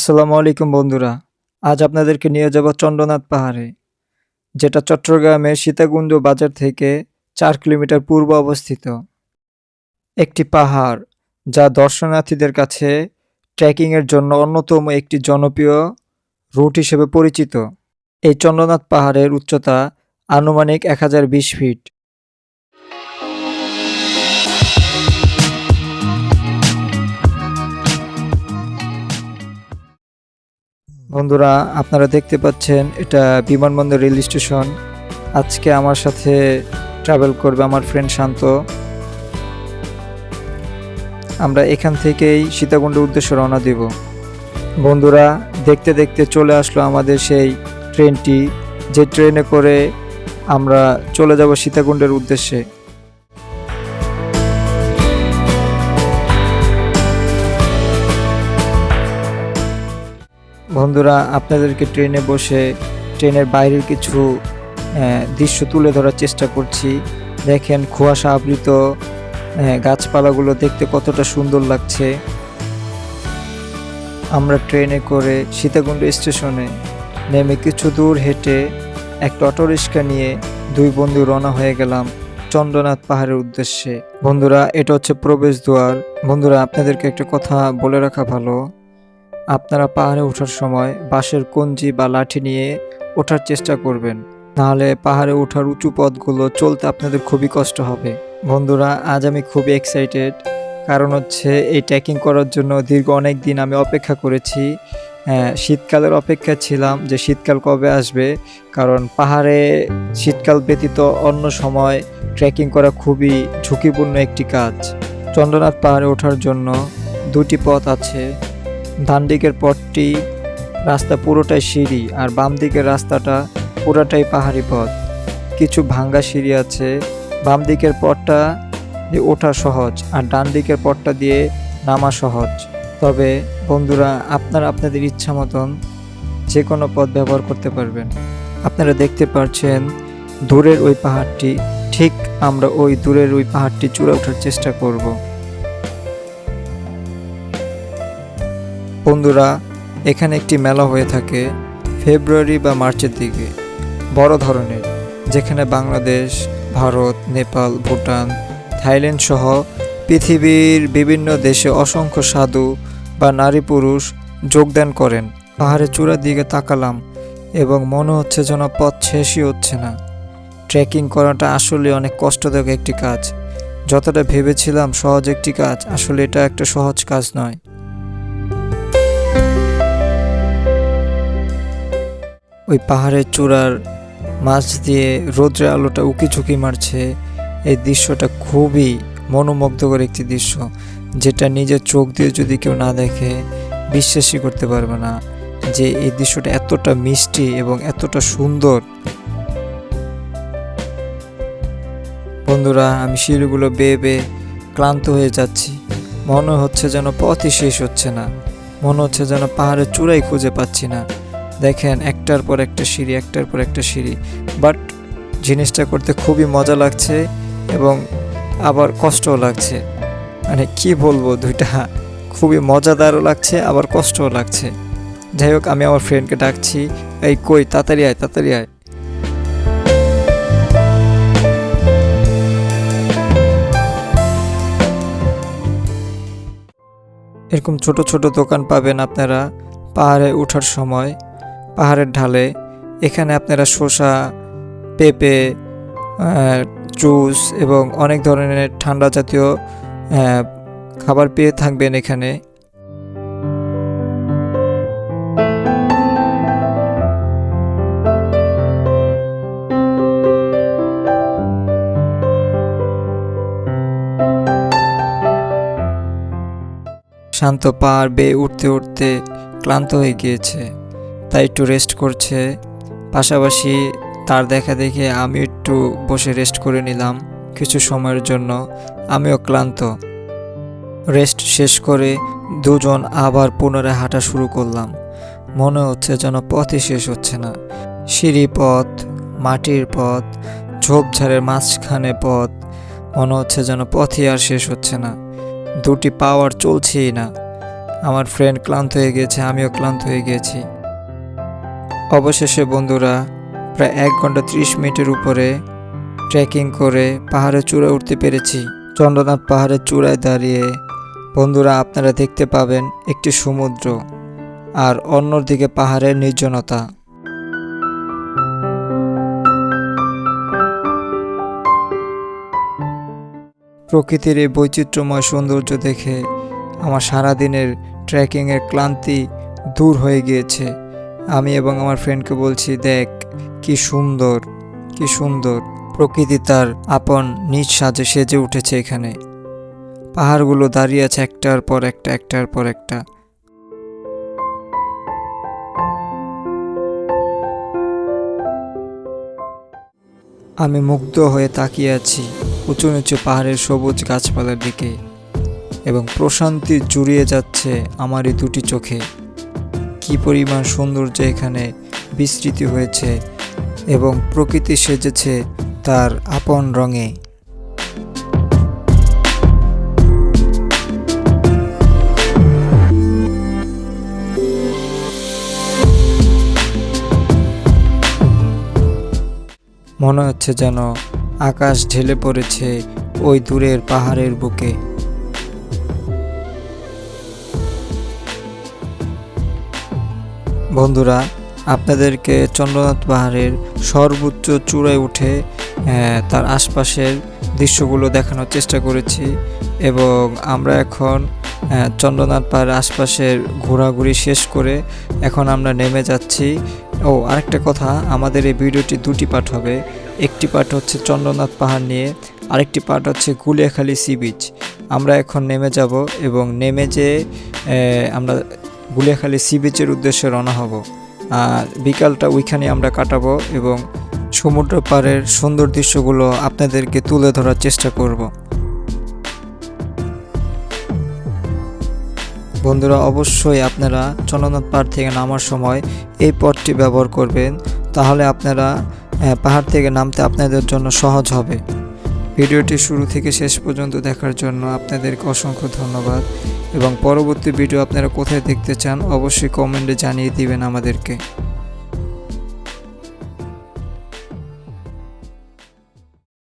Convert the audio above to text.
আসসালামু আলাইকুম বন্ধুরা। আজ আপনাদেরকে নিয়ে যাব চন্দ্রনাথ পাহাড়ে, যেটা চট্টগ্রামের সীতাকুণ্ড বাজার থেকে চার কিলোমিটার পূর্ব অবস্থিত। একটি পাহাড় যা দর্শনার্থীদের কাছে ট্রেকিংয়ের জন্য অন্যতম একটি জনপ্রিয় রুট হিসেবে পরিচিত। এই চন্দ্রনাথ পাহাড়ের উচ্চতা আনুমানিক এক হাজার বিশ ফিট। বন্ধুরা, আপনারা দেখতে পাচ্ছেন, এটা বিমানবন্দর রেল স্টেশন। আজকে আমার সাথে ট্রাভেল করবে আমার ফ্রেন্ড শান্ত। আমরা এখান থেকেই সীতাকুণ্ডের উদ্দেশ্যে রওনা দেব। বন্ধুরা, দেখতে দেখতে চলে আসলো আমাদের সেই ট্রেনটি যে ট্রেনে করে আমরা চলে যাব সীতাকুণ্ডের উদ্দেশ্যে। বন্ধুরা, আপনাদেরকে ট্রেনে বসে ট্রেনের বাইরের কিছু দৃশ্য তুলে ধরার চেষ্টা করছি। দেখেন কুয়াশা আবৃত গাছপালাগুলো দেখতে কতটা সুন্দর লাগছে। আমরা ট্রেনে করে সীতাকুণ্ড স্টেশনে নেমে কিছু দূর হেঁটে একটা অটো রিক্সা নিয়ে দুই বন্ধু রওনা হয়ে গেলাম চন্দ্রনাথ পাহাড়ের উদ্দেশ্যে। বন্ধুরা, এটা হচ্ছে প্রবেশ দ্বার বন্ধুরা, আপনাদেরকে একটা কথা বলে রাখা ভালো। আপনারা পাহাড়ে ওঠার সময় বাঁশের কঞ্জি বা লাঠি নিয়ে ওঠার চেষ্টা করবেন। নাহলে পাহাড়ে ওঠার উঁচু পথগুলো চলতে আপনাদের খুবই কষ্ট হবে। বন্ধুরা আজ আমি খুবই এক্সাইটেড কারণ হচ্ছে এই ট্রেকিং করার জন্য দীর্ঘ অনেক দিন আমি অপেক্ষা করেছি। হ্যাঁ, শীতকালের অপেক্ষা ছিলাম যে শীতকাল কবে আসবে। কারণ পাহাড়ে শীতকাল ব্যতীত অন্য সময় ট্রেকিং করা খুবই ঝুঁকিপূর্ণ একটি কাজ। চন্দ্রনাথ পাহাড়ে ওঠার জন্য দুটি পথ আছে। ডান দিকের পথটি রাস্তা পুরোটাই সিঁড়ি আর বাম দিকের রাস্তাটা পুরোটাই পাহাড়ি পথ। কিছু ভাঙ্গা সিঁড়ি আছে। বাম দিকের পথটা দিয়ে ওঠা সহজ আর ডান দিকের পথটা দিয়ে নামা সহজ। তবে বন্ধুরা, আপনার আপনাদের ইচ্ছা মতন যে কোনো পথ ব্যবহার করতে পারবেন। আপনারা দেখতে পাচ্ছেন দূরের ওই পাহাড়টি, ঠিক আমরা ওই দূরের ওই পাহাড়টি চূড়া ওঠার চেষ্টা করব। বন্ধুরা, এখানে একটি মেলা হয়ে থাকে ফেব্রুয়ারি বা মার্চের দিকে, বড় ধরনের, যেখানে বাংলাদেশ, ভারত, নেপাল, ভুটান, থাইল্যান্ড সহ পৃথিবীর বিভিন্ন দেশে অসংখ্য সাধু বা নারী পুরুষ যোগদান করেন। পাহাড়ের চূড়ার দিকে তাকালাম এবং মনে হচ্ছে যেন পথ শেষই হচ্ছে না। ট্রেকিং করাটা আসলে অনেক কষ্টদায়ক একটি কাজ। যতটা ভেবেছিলাম সহজ একটি কাজ, আসলে এটা একটা সহজ কাজ নয়। ওই পাহাড়ের চূড়ার মাছ দিয়ে রৌদ্রের আলোটা উকি ঝুঁকি মারছে। এই দৃশ্যটা খুবই মনোমুগ্ধকর একটি দৃশ্য, যেটা নিজের চোখ দিয়ে যদি কেউ না দেখে, বিশ্বাসই করতে পারবে না যে এই দৃশ্যটা এতটা মিষ্টি এবং এতটা সুন্দর। বন্ধুরা, আমি সিঁড়িগুলো বেয়ে বেয়ে ক্লান্ত হয়ে যাচ্ছি। মনে হচ্ছে যেন পথই শেষ হচ্ছে না। মনে হচ্ছে যেন পাহাড়ের চূড়াই খুঁজে পাচ্ছি না। দেখেন একটার পর একটা সিঁড়ি, একটার পর একটা সিঁড়ি। বাট জিনিসটা করতে খুবই মজা লাগছে এবং আবার কষ্টও লাগছে। মানে কি বলব দুইটা খুবই মজাদারও লাগছে, আবার কষ্টও লাগছে। যাই হোক, আমি আমার ফ্রেন্ডকে ডাকছি, এই কই, তাড়াতাড়ি আয় তাড়াতাড়ি আয়। এরকম ছোট ছোট দোকান পাবেন আপনারা পাহাড়ে ওঠার সময়। পাহাড়ের ঢালে। এখানে আপনারা শসা, পেঁপে জুস এবং অনেক ধরনের ঠান্ডা জাতীয় খাবার পেয়ে থাকবেন এখানে। শান্ত পাহাড় বেয়ে উঠতে উঠতে ক্লান্ত হয়ে গিয়েছে। তাই একটু রেস্ট করছে। পাশাপাশি তার দেখা দেখে আমি একটু বসে রেস্ট করে নিলাম কিছু সময়ের জন্য। আমিও ক্লান্ত। রেস্ট শেষ করে দুজন আবার পুনরায় হাঁটা শুরু করলাম। মনে হচ্ছে যেন পথই শেষ হচ্ছে না। সিঁড়ি পথ, মাটির পথ, ঝোপঝাড়ের মাঝখানে পথ, মনে হচ্ছে যেন পথই আর শেষ হচ্ছে না। দুটি পাওয়ার চলছেই না। আমার ফ্রেন্ড ক্লান্ত হয়ে গিয়েছে আমিও ক্লান্ত হয়ে গিয়েছি অবশেষে বন্ধুরা প্রায় এক ঘণ্টা ত্রিশ মিনিটের উপরে ট্রেকিং করে পাহাড়ে চূড়ায় উঠতে পেরেছি। চন্দ্রনাথ পাহাড়ের চূড়ায় দাঁড়িয়ে বন্ধুরা আপনারা দেখতে পাবেন একটি সমুদ্র আর অন্যদিকে পাহাড়ের নির্জনতা। প্রকৃতির এই বৈচিত্র্যময় সৌন্দর্য দেখে আমার সারাদিনের ট্রেকিংয়ের ক্লান্তি দূর হয়ে গিয়েছে। আমি এবং আমার ফ্রেন্ডকে বলছি, দেখ, কি সুন্দর কি সুন্দর প্রকৃতি তার আপন নিজ সাজে সেজে উঠেছে এখানে। পাহাড়গুলো দাঁড়িয়ে আছে একটার পর একটা, একটার পর একটা। আমি মুগ্ধ হয়ে তাকিয়ে আছি উঁচু নিচু পাহাড়ের সবুজ গাছপালার দিকে এবং প্রশান্তি জুড়িয়ে যাচ্ছে আমার এই দুটি চোখে। কি পরিমাণ সৌন্দর্য এখানে বিস্তৃত হয়েছে এবং প্রকৃতি সেজেছে তার আপন রঙে। মনে হচ্ছে যেন আকাশ ঢেলে পড়েছে ওই দূরের পাহাড়ের বুকে। বন্ধুরা, আপনাদেরকে চন্দ্রনাথ পাহাড়ের সর্বোচ্চ চূড়ায় উঠে তার আশপাশের দৃশ্যগুলো দেখানোর চেষ্টা করেছি এবং আমরা এখন চন্দ্রনাথ পাহাড়ের আশপাশের ঘোরাঘুরি শেষ করে এখন আমরা নেমে যাচ্ছি। ও, আরেকটা কথা, আমাদের এই ভিডিওটি দুটি পার্ট হবে। একটি পার্ট হচ্ছে চন্দ্রনাথ পাহাড় নিয়ে, আরেকটি পার্ট হচ্ছে গুলিয়াখালী সি বিচ। আমরা এখন নেমে যাব এবং নেমে যে আমরা গুলিয়াখালী সি বিচের উদ্দেশ্যে রওনা হব। আর বিকালটা ওইখানে আমরা কাটাবো এবং সমুদ্র পাড়ের সুন্দর দৃশ্যগুলো আপনাদেরকে তুলে ধরার চেষ্টা করব। বন্ধুরা, অবশ্যই আপনারা চন্দ্রনাথ পাহাড় থেকে নামার সময় এই পথটি ব্যবহার করবেন। তাহলে আপনারা পাহাড় থেকে নামতে আপনাদের জন্য সহজ হবে। ভিডিওটি শুরু থেকে শেষ পর্যন্ত দেখার জন্য আপনাদেরকে অসংখ্য ধন্যবাদ। এবং পরবর্তী ভিডিও আপনারা কোথায় দেখতে চান, অবশ্যই কমেন্টে জানিয়ে দিবেন আমাদেরকে।